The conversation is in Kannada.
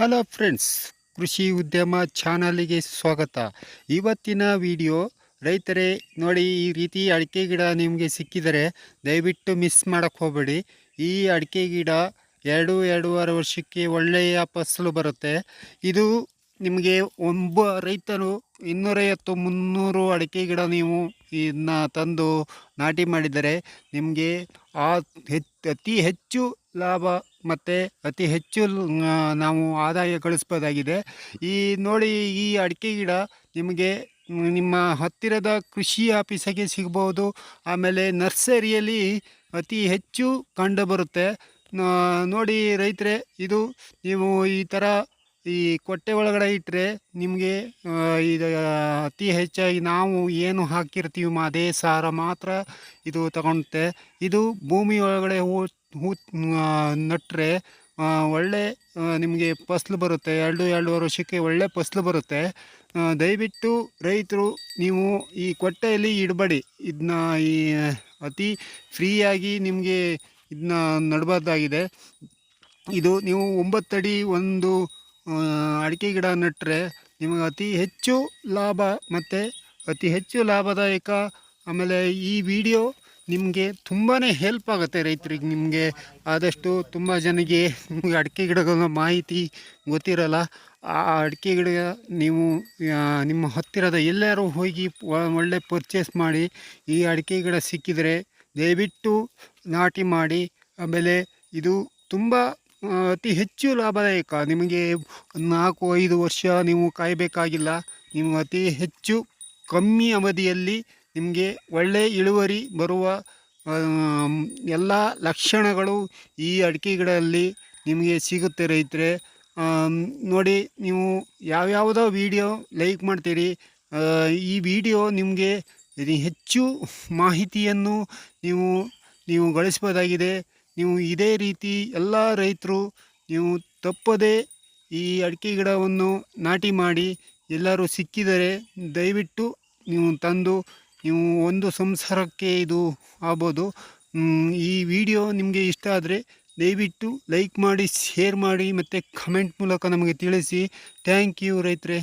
ಹಲೋ ಫ್ರೆಂಡ್ಸ್, ಕೃಷಿ ಉದ್ಯಮ ಚಾನಲಿಗೆ ಸ್ವಾಗತ. ಇವತ್ತಿನ ವಿಡಿಯೋ, ರೈತರೇ, ನೋಡಿ ಈ ರೀತಿ ಅಡಿಕೆ ಗಿಡ ನಿಮಗೆ ಸಿಕ್ಕಿದರೆ ದಯವಿಟ್ಟು ಮಿಸ್ ಮಾಡೋಕ್ಕೆ ಹೋಗಬೇಡಿ. ಈ ಅಡಿಕೆ ಗಿಡ ಎರಡು, ಎರಡೂವರೆ ವರ್ಷಕ್ಕೆ ಒಳ್ಳೆಯ ಫಸಲು ಬರುತ್ತೆ. ಇದು ನಿಮಗೆ ಒಬ್ಬ ರೈತರು ಇನ್ನೂರೈವತ್ತು, ಮುನ್ನೂರು ಅಡಿಕೆ ಗಿಡ ನೀವು ಇದನ್ನ ತಂದು ನಾಟಿ ಮಾಡಿದರೆ ನಿಮಗೆ ಆ ಅತಿ ಹೆಚ್ಚು ಲಾಭ ಮತ್ತು ಅತಿ ಹೆಚ್ಚು ನಾವು ಆದಾಯ ಗಳಿಸ್ಬೋದಾಗಿದೆ. ಈ ನೋಡಿ ಈ ಅಡಿಕೆ ಗಿಡ ನಿಮಗೆ, ನಿಮ್ಮ ಹತ್ತಿರದ ಕೃಷಿ ಆಫೀಸಿಗೆ ಸಿಗ್ಬೋದು, ಆಮೇಲೆ ನರ್ಸರಿಯಲ್ಲಿ ಅತಿ ಹೆಚ್ಚು ಕಂಡುಬರುತ್ತೆ ಬರುತ್ತೆ. ನೋಡಿ ರೈತರೇ, ಇದು ನೀವು ಈ ಥರ ಈ ಕೊಟ್ಟೆ ಒಳಗಡೆ ಇಟ್ಟರೆ ನಿಮಗೆ ಇದು ಅತಿ ಹೆಚ್ಚಾಗಿ ನಾವು ಏನು ಹಾಕಿರ್ತೀವಿ ಅದೇ ಸಾರ ಮಾತ್ರ ಇದು ತಗೊಳುತ್ತೆ ಇದು ಭೂಮಿ ಒಳಗಡೆ ಹೂ ಹೂ ನಟ್ಟರೆ ಒಳ್ಳೆ ನಿಮಗೆ ಫಸ್ಲು ಬರುತ್ತೆ. ಎರಡು, ಎರಡೂವರೆ ವರ್ಷಕ್ಕೆ ಒಳ್ಳೆ ಫಸ್ಲು ಬರುತ್ತೆ. ದಯವಿಟ್ಟು ರೈತರು ನೀವು ಈ ಕೊಟ್ಟೆಯಲ್ಲಿ ಇಡಬೇಡಿ. ಇದನ್ನ ಈ, ಅತಿ ಫ್ರೀಯಾಗಿ ನಿಮಗೆ ಇದನ್ನ ನಡಬಾರ್ದಾಗಿದೆ. ಇದು ನೀವು ಒಂಬತ್ತಡಿ ಒಂದು ಅಡಿಕೆ ಗಿಡ ನೆಟ್ಟರೆ ನಿಮಗೆ ಅತಿ ಹೆಚ್ಚು ಲಾಭ ಮತ್ತು ಅತಿ ಹೆಚ್ಚು ಲಾಭದಾಯಕ. ಆಮೇಲೆ ಈ ವಿಡಿಯೋ ನಿಮಗೆ ತುಂಬಾ ಹೆಲ್ಪ್ ಆಗುತ್ತೆ ರೈತರಿಗೆ. ನಿಮಗೆ ಆದಷ್ಟು ತುಂಬ ಜನಕ್ಕೆ ನಿಮಗೆ ಅಡಿಕೆ ಗಿಡಗಳ ಮಾಹಿತಿ ಗೊತ್ತಿರಲ್ಲ. ಆ ಅಡಿಕೆ ಗಿಡ ನೀವು ನಿಮ್ಮ ಹತ್ತಿರದ ಎಲ್ಲರೂ ಹೋಗಿ ಒಳ್ಳೆ ಪರ್ಚೇಸ್ ಮಾಡಿ, ಈ ಅಡಿಕೆ ಗಿಡ ಸಿಕ್ಕಿದರೆ ದಯವಿಟ್ಟು ನಾಟಿ ಮಾಡಿ. ಆಮೇಲೆ ಇದು ತುಂಬ ಅತಿ ಹೆಚ್ಚು ಲಾಭದಾಯಕ. ನಿಮಗೆ ನಾಲ್ಕು, ಐದು ವರ್ಷ ನೀವು ಕಾಯಬೇಕಾಗಿಲ್ಲ. ನೀವು ಅತಿ ಹೆಚ್ಚು ಕಮ್ಮಿ ಅವಧಿಯಲ್ಲಿ ನಿಮಗೆ ಒಳ್ಳೆಯ ಇಳುವರಿ ಬರುವ ಎಲ್ಲ ಲಕ್ಷಣಗಳು ಈ ಅಡಿಕೆ ಗಿಡದಲ್ಲಿ ನಿಮಗೆ ಸಿಗುತ್ತೆ ರೈತರೆ. ನೋಡಿ, ನೀವು ಯಾವ್ಯಾವುದೋ ವಿಡಿಯೋ ಲೈಕ್ ಮಾಡ್ತೀರಿ. ಈ ವಿಡಿಯೋ ನಿಮಗೆ ಹೆಚ್ಚು ಮಾಹಿತಿಯನ್ನು ನೀವು ನೀವು ಗಳಿಸ್ಬೋದಾಗಿದೆ. ನೀವು ಇದೇ ರೀತಿ ಎಲ್ಲ ರೈತರು ನೀವು ತಪ್ಪದೇ ಈ ಅಡಿಕೆ ಗಿಡವನ್ನು ನಾಟಿ ಮಾಡಿ ಎಲ್ಲರೂ ಸಿಕ್ಕಿದರೆ ದಯವಿಟ್ಟು ನೀವು ತಂದು ನೀವು ಒಂದು ಸಂಸಾರಕ್ಕೆ ಇದು ಆಗ್ಬೋದು. ಈ ವಿಡಿಯೋ ನಿಮಗೆ ಇಷ್ಟ ಆದರೆ ದಯವಿಟ್ಟು ಲೈಕ್ ಮಾಡಿ, ಶೇರ್ ಮಾಡಿ ಮತ್ತು ಕಮೆಂಟ್ ಮೂಲಕ ನಮಗೆ ತಿಳಿಸಿ. ಥ್ಯಾಂಕ್ ಯು ರೈತರೇ.